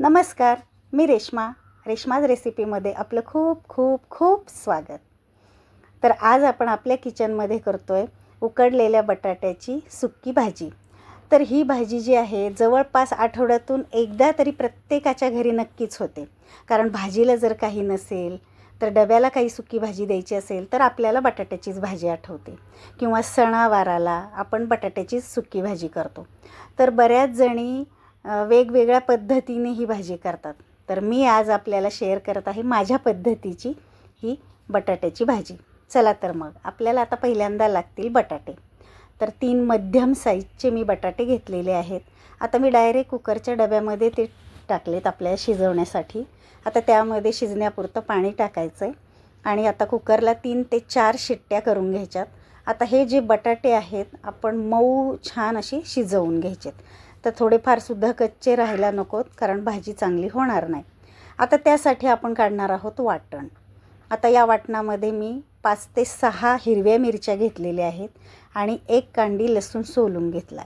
नमस्कार मी रेश्मा. रेश्माज रेसिपीमध्ये आपलं खूप खूप खूप स्वागत. तर आज आपण आपल्या किचनमध्ये करतो आहे उकडलेल्या बटाट्याची सुक्की भाजी. तर ही भाजी जी आहे जवळपास आठवड्यातून एकदा तरी प्रत्येकाच्या घरी नक्कीच होते. कारण भाजीला जर काही नसेल तर डब्याला काही सुकी भाजी द्यायची असेल तर आपल्याला बटाट्याचीच भाजी आठवते. किंवा सणावाराला आपण बटाट्याचीच सुकी भाजी करतो. तर बऱ्याच जणी वेगवेगळ्या पद्धतीने ही भाजी करतात. तर मी आज आपल्याला शेअर करत आहे माझ्या पद्धतीची ही बटाट्याची भाजी. चला तर मग आपल्याला आता पहिल्यांदा लागतील बटाटे. तर तीन मध्यम साईजचे मी बटाटे घेतलेले आहेत. आता मी डायरेक्ट कुकरच्या डब्यामध्ये ते टाकलेत आपल्या शिजवण्यासाठी. आता त्यामध्ये शिजण्यापुरतं पाणी टाकायचं आहे आणि आता कुकरला तीन ते चार शिट्ट्या करून घ्यायच्यात. आता हे जे बटाटे आहेत आपण मऊ छान अशी शिजवून घ्यायचेत. तर थोडेफारसुद्धा कच्चे राहायला नकोत कारण भाजी चांगली होणार नाही. आता त्यासाठी आपण काढणार आहोत वाटण. आता या वाटणामध्ये मी पाच ते सहा हिरव्या मिरच्या घेतलेल्या आहेत आणि एक कांडी लसूण सोलून घेतला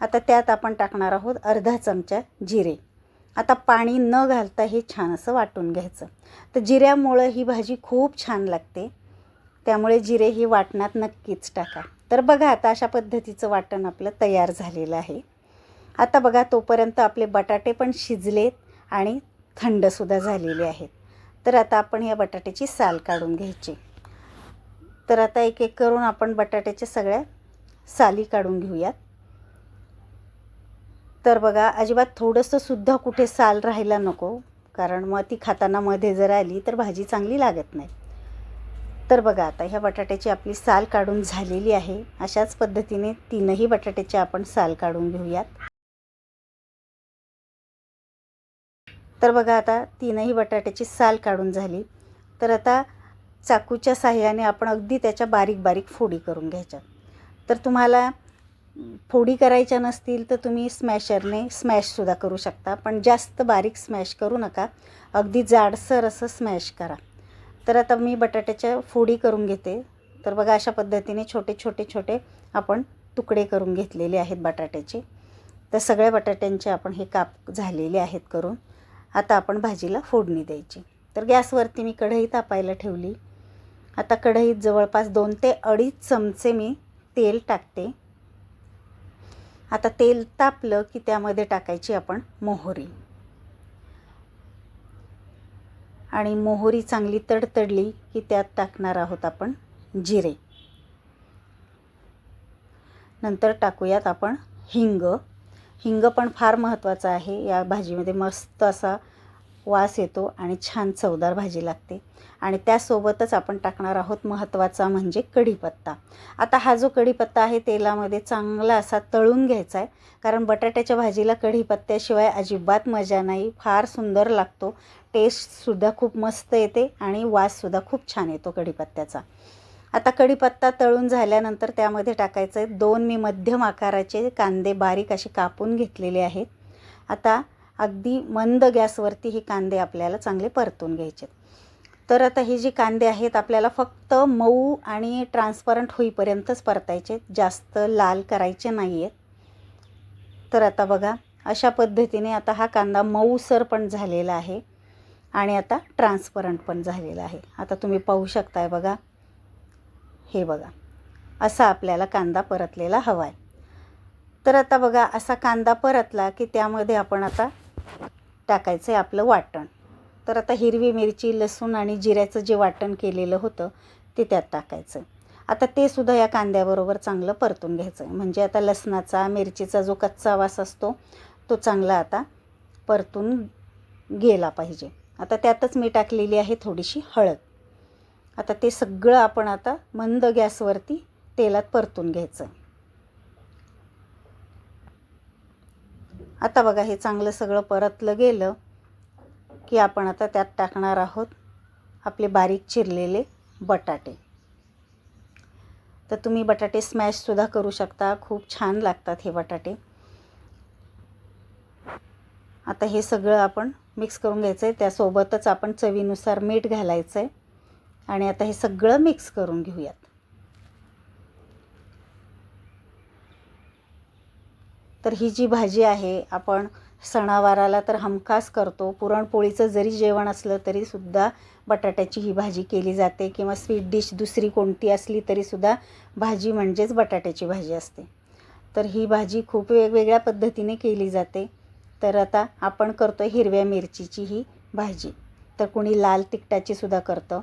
आता त्यात आपण टाकणार आहोत अर्धा चमचा जिरे. आता पाणी न घालता हे छान असं वाटून घ्यायचं. तर जिऱ्यामुळं ही भाजी खूप छान लागते. त्यामुळे जिरे ही वाटणात नक्कीच टाका. तर बघा आता अशा पद्धतीचं वाटण आपलं तयार झालेलं आहे. आता बघा तोपर्यंत आपले बटाटे पण शिजलेत आणि थंडसुद्धा झालेले आहेत. तर आता आपण या बटाट्याची साल काढून घ्यायची. तर आता एक एक करून आपण बटाट्याच्या सगळ्या साली काढून घेऊयात. तर बघा अजिबात थोडंसंसुद्धा कुठे साल राहायला नको कारण मग ती खाताना मध्ये जर आली तर भाजी चांगली लागत नाही. तर बघा आता ह्या बटाट्याची आपली साल काढून झालेली आहे. अशाच पद्धतीने तीनही बटाट्याची आपण साल काढून घेऊयात. तर बघा आता तीनही बटाट्याची साल काढून झाली. तर आता चाकूच्या साह्याने आपण अगदी त्याच्या बारीक बारीक फोडी करून घ्यायच्या. तर तुम्हाला फोडी करायच्या नसतील तर तुम्ही स्मॅशरने स्मॅशसुद्धा करू शकता. पण जास्त बारीक स्मॅश करू नका. अगदी जाडसर असं स्मॅश करा. तर आता मी बटाट्याच्या फोडी करून घेते. तर बघा अशा पद्धतीने छोटे छोटे छोटे आपण तुकडे करून घेतलेले आहेत बटाट्याचे. तर सगळ्या बटाट्यांचे आपण हे काप झालेले आहेत करून. आता आपण भाजीला फोडणी द्यायची. तर गॅसवरती मी कढई तापायला ठेवली. आता कढईत जवळपास दोन ते अडीच चमचे मी तेल टाकते. आता तेल तापलं की त्यामध्ये टाकायची आपण मोहरी. आणि मोहरी चांगली तडतडली की त्यात टाकणार आहोत आपण जिरे. नंतर टाकूयात आपण हिंग. हिंग पण फार महत्त्वाचं आहे. या भाजीमध्ये मस्त असा वास येतो आणि छान चवदार भाजी लागते. आणि त्यासोबतच आपण टाकणार आहोत महत्त्वाचा म्हणजे कढीपत्ता. आता हा जो कढीपत्ता आहे तेलामध्ये चांगला असा तळून घ्यायचा आहे. कारण बटाट्याच्या भाजीला कढीपत्त्याशिवाय अजिबात मजा नाही. फार सुंदर लागतो. टेस्टसुद्धा खूप मस्त येते आणि वाससुद्धा खूप छान येतो कढीपत्त्याचा. आता कढीपत्ता तळून झाल्यानंतर त्यामध्ये टाकायचं आहे दोन मी मध्यम आकाराचे कांदे बारीक असे कापून घेतलेले आहेत. आता अगदी मंद गॅसवरती हे कांदे आपल्याला चांगले परतून घ्यायचे. तर आता हे जे कांदे आहेत आपल्याला फक्त मऊ आणि ट्रान्सपरंट होईपर्यंतच परतायचे. जास्त लाल करायचे नाही आहेत तर आता बघा अशा पद्धतीने आता हा कांदा मऊसर पण झालेला आहे आणि आता ट्रान्सपरंट पण झालेला आहे. आता तुम्ही पाहू शकताय बघा हे बघा. असा आपल्याला कांदा परतलेला हवा आहे तर आता बघा असा कांदा परतला की त्यामध्ये आपण आता टाकायचं आहे आपलं वाटण. तर आता हिरवी मिरची लसूण आणि जिऱ्याचं जे वाटण केलेलं होतं ते त्यात टाकायचं. आता ते सुद्धा या कांद्याबरोबर चांगलं परतून घ्यायचं. आहे म्हणजे आता लसणाचा मिरचीचा जो कच्चा वास असतो तो चांगला आता परतून गेला पाहिजे. आता त्यातच मी टाकलेली आहे थोडीशी हळद. आता ते सगळं आपण आता मंद गॅसवरती तेलात परतून घ्यायचं. आता बघा हे चांगलं सगळं परतलं गेलं की आपण आता त्यात टाकणार आहोत आपले बारीक चिरलेले बटाटे. तर तुम्ही बटाटे स्मॅशसुद्धा करू शकता. खूप छान लागतात हे बटाटे. आता हे सगळं आपण मिक्स करून घ्यायचं आहे त्यासोबतच आपण चवीनुसार मीठ घालायचं आहे आणि आता हे सगळं मिक्स करून घेऊयात. तर ही जी भाजी आहे आपण सणावाराला तर हमखास करतो. पुरणपोळीचं जरी जेवण असलं तरीसुद्धा बटाट्याची ही भाजी केली जाते किंवा स्वीट डिश दुसरी कोणती असली तरीसुद्धा भाजी म्हणजेच बटाट्याची भाजी असते. तर ही भाजी खूप वेगवेगळ्या पद्धतीने केली जाते. तर आता आपण करतो हिरव्या मिरचीची ही भाजी. तर कुणी लाल तिखटाची सुद्धा करतं.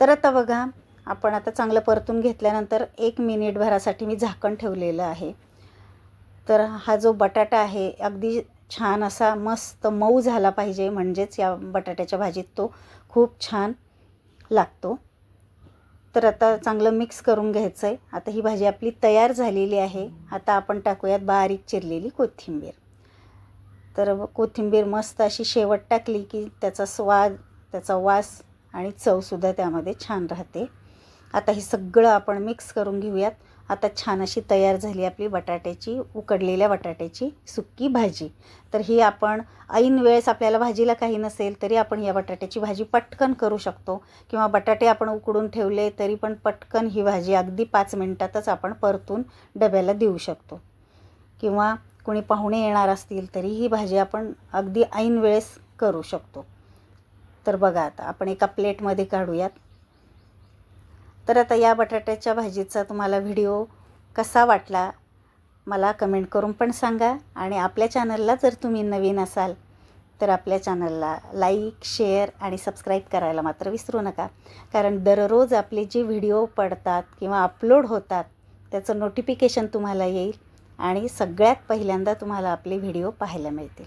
तर आता बघा आपण आता चांगलं परतून घेतल्यानंतर एक मिनिटभरासाठी मी झाकण ठेवलेलं आहे. तर हा जो बटाटा आहे अगदी छान असा मस्त मऊ झाला पाहिजे म्हणजेच या बटाट्याच्या भाजीत तो खूप छान लागतो. तर आता चांगलं मिक्स करून घ्यायचं आहे आता ही भाजी आपली तयार झालेली आहे. आता आपण टाकूयात बारीक चिरलेली कोथिंबीर. तर कोथिंबीर मस्त अशी शेवट टाकली की त्याचा स्वाद त्याचा वास आणि चवसुद्धा त्यामध्ये छान राहते. आता हे सगळं आपण मिक्स करून घेऊयात. आता छान अशी तयार झाली आपली बटाट्याची उकडलेल्या बटाट्याची सुक्की भाजी. तर ही आपण ऐन वेळेस आपल्याला भाजीला काही नसेल तरी आपण या बटाट्याची भाजी पटकन करू शकतो. किंवा बटाटे आपण उकडून ठेवले तरी पण पटकन ही भाजी अगदी पाच मिनटातच आपण परतून डब्याला देऊ शकतो. किंवा कोणी पाहुणे येणार असतील तरी ही भाजी आपण अगदी ऐन वेळेस करू शकतो. तर बघा आता आपण एका प्लेटमध्ये काढूयात. तर आता या बटाट्याच्या भाजीचा तुम्हाला व्हिडिओ कसा वाटला मला कमेंट करून पण सांगा. आणि आपल्या चॅनलला जर तुम्ही नवीन असाल तर आपल्या चॅनलला लाईक शेअर आणि सबस्क्राईब करायला मात्र विसरू नका. कारण दररोज आपले जे व्हिडिओ पडतात किंवा अपलोड होतात त्याचं नोटिफिकेशन तुम्हाला येईल आणि सगळ्यात पहिल्यांदा तुम्हाला आपले व्हिडिओ पाहायला मिळतील.